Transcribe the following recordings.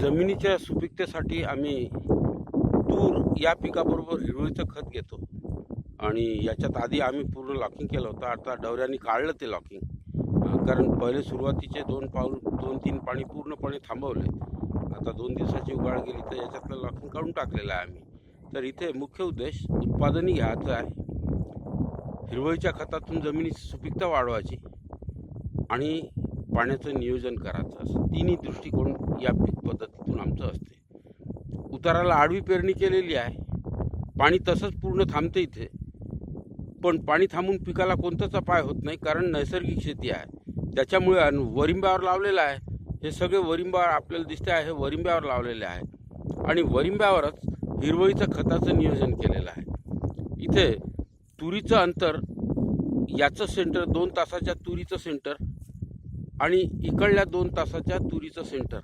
जमिनीच्या सुपीकतेसाठी आम्ही तूर या पिकाबरोबर हिरवळीचं खत घेतो. आणि याच्यात आधी आम्ही पूर्ण लॉकिंग केलं होतं. आता डवऱ्यांनी काढलं ते लॉकिंग. कारण पहिले सुरुवातीचे दोन पाऊल दोन तीन पाणी पूर्णपणे थांबवले. आता दोन दिवसाची उगाळ गेली तर याच्यातलं लॉकिंग काढून टाकलेलं आहे आम्ही. तर इथे मुख्य उद्देश उत्पादनही घ्यायचं आहे. हिरवळीच्या खतातून जमिनीची सुपीकता वाढवायची. आणि पाण्याचं नियोजन करायचं असं तिन्ही दृष्टिकोन या पीक पद्धतीतून आमचं असते. उताराला आडवी पेरणी केलेली आहे. पाणी तसंच पूर्ण थांबते इथे. पण पाणी थांबून पिकाला कोणताच अपाय होत नाही कारण नैसर्गिक शेती आहे. त्याच्यामुळे वरिंब्यावर लावलेलं आहे. हे सगळे वरिंबावर आपल्याला दिसते आहे हे वरिंब्यावर लावलेले आहे. आणि वरिंब्यावरच हिरवळीचं खताचं नियोजन केलेलं आहे. इथे तुरीचं अंतर याचं सेंटर दोन तासाच्या तुरीचं सेंटर आणि इकडल्या दोन तासाच्या तुरीचं सेंटर.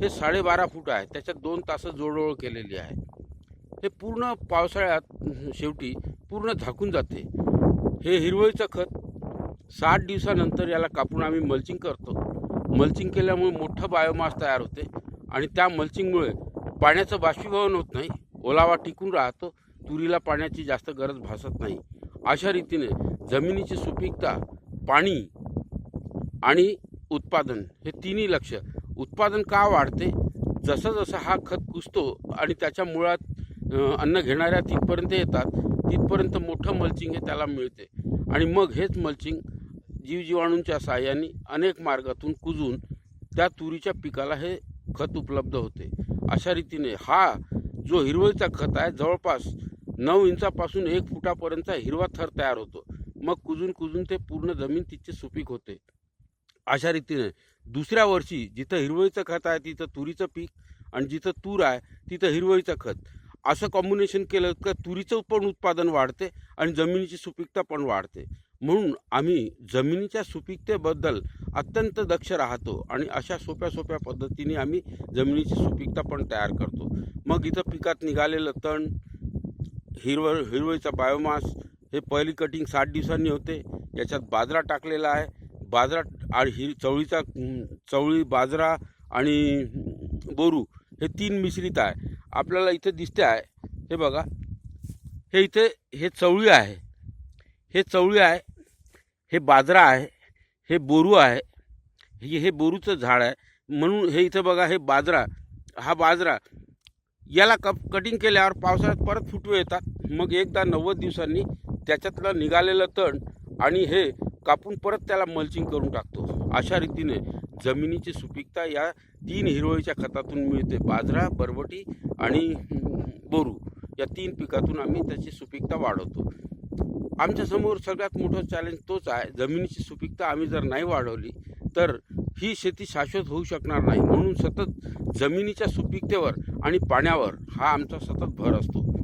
हे साडेबारा फूट आहे. त्याच्यात दोन तासं जोडोळ केलेली आहे. हे पूर्ण पावसाळ्यात शेवटी पूर्ण झाकून जाते. हे हिरवळीचं खत साठ दिवसानंतर याला कापून आम्ही मल्चिंग करतो. मल्चिंग केल्यामुळे मोठं बायोमास तयार होते आणि त्या मल्चिंगमुळे पाण्याचं बाष्पीभवन होत नाही. ओलावा टिकून राहतो. तुरीला पाण्याची जास्त गरज भासत नाही. अशा रीतीने जमिनीची सुपीकता पाणी आणि उत्पादन हे तिन्ही लक्ष. उत्पादन का वाढते? जसं जसं हा खत कुसतो आणि त्याच्या मुळात अन्न घेणाऱ्या तिथपर्यंत येतात तिथपर्यंत मोठं मल्चिंग हे त्याला मिळते. आणि मग हेच मल्चिंग जीवजीवाणूंच्या साहाय्याने अनेक मार्गातून कुजून त्या तुरीच्या पिकाला हे खत उपलब्ध होते. अशा रीतीने हा जो हिरवळीचा खत आहे जवळपास नऊ इंचापासून एक फुटापर्यंतचा हिरवा थर तयार होतो. मग कुजून कुजून ते पूर्ण जमीन तिची सुपीक होते. अशा रीतीने. दुसऱ्या वर्षी जिथं हिरवळीचं खत आहे तिथं तुरीचं पीक आणि जिथं तूर आहे तिथं हिरवळीचं खत. असं कॉम्बिनेशन केलं का तुरीचं पण उत्पादन वाढते आणि जमिनीची सुपीकता पण वाढते. म्हणून आम्ही जमिनीच्या सुपीकतेबद्दल अत्यंत दक्ष राहतो आणि अशा सोप्या सोप्या पद्धतीने आम्ही जमिनीची सुपीकता पण तयार करतो. मग इथं पिकात निघालेलं तण हिरवळ हिरवळीचा बायोमास हे पहिली कटिंग साठ दिवसांनी होते. याच्यात बाजरा टाकलेला आहे. बाजरा आणि ही चवळीचा चवळी बाजरा आणि बोरू हे तीन मिश्रित आहे. आपल्याला इथे दिसते आहे हे बघा. हे इथे हे चवळी आहे. हे चवळी आहे हे बाजरा आहे हे बोरू आहे. हे हे बोरूचं झाड आहे. म्हणून हे इथं बघा हे बाजरा हा बाजरा याला कप कटिंग केल्यावर पावसाळ्यात परत फुटवे येतात. मग एकदा नव्वद दिवसांनी त्याच्यातलं निघालेलं तण आणि हे कापून परत त्याला मल्चिंग करून टाकतो. अशा रीतीने जमिनीची सुपीकता या तीन हिरवळीच्या खतातून मिळते. बाजरा बरबटी आणि बोरू. या तीन पिकातून आम्ही त्याची सुपीकता वाढवतो. आमच्यासमोर सगळ्यात मोठं चॅलेंज तोच आहे. जमिनीची सुपीकता आम्ही जर नाही वाढवली तर ही शेती शाश्वत होऊ शकणार नाही. म्हणून सतत जमिनीच्या सुपीकतेवर आणि पाण्यावर हा आमचा सतत भर असतो.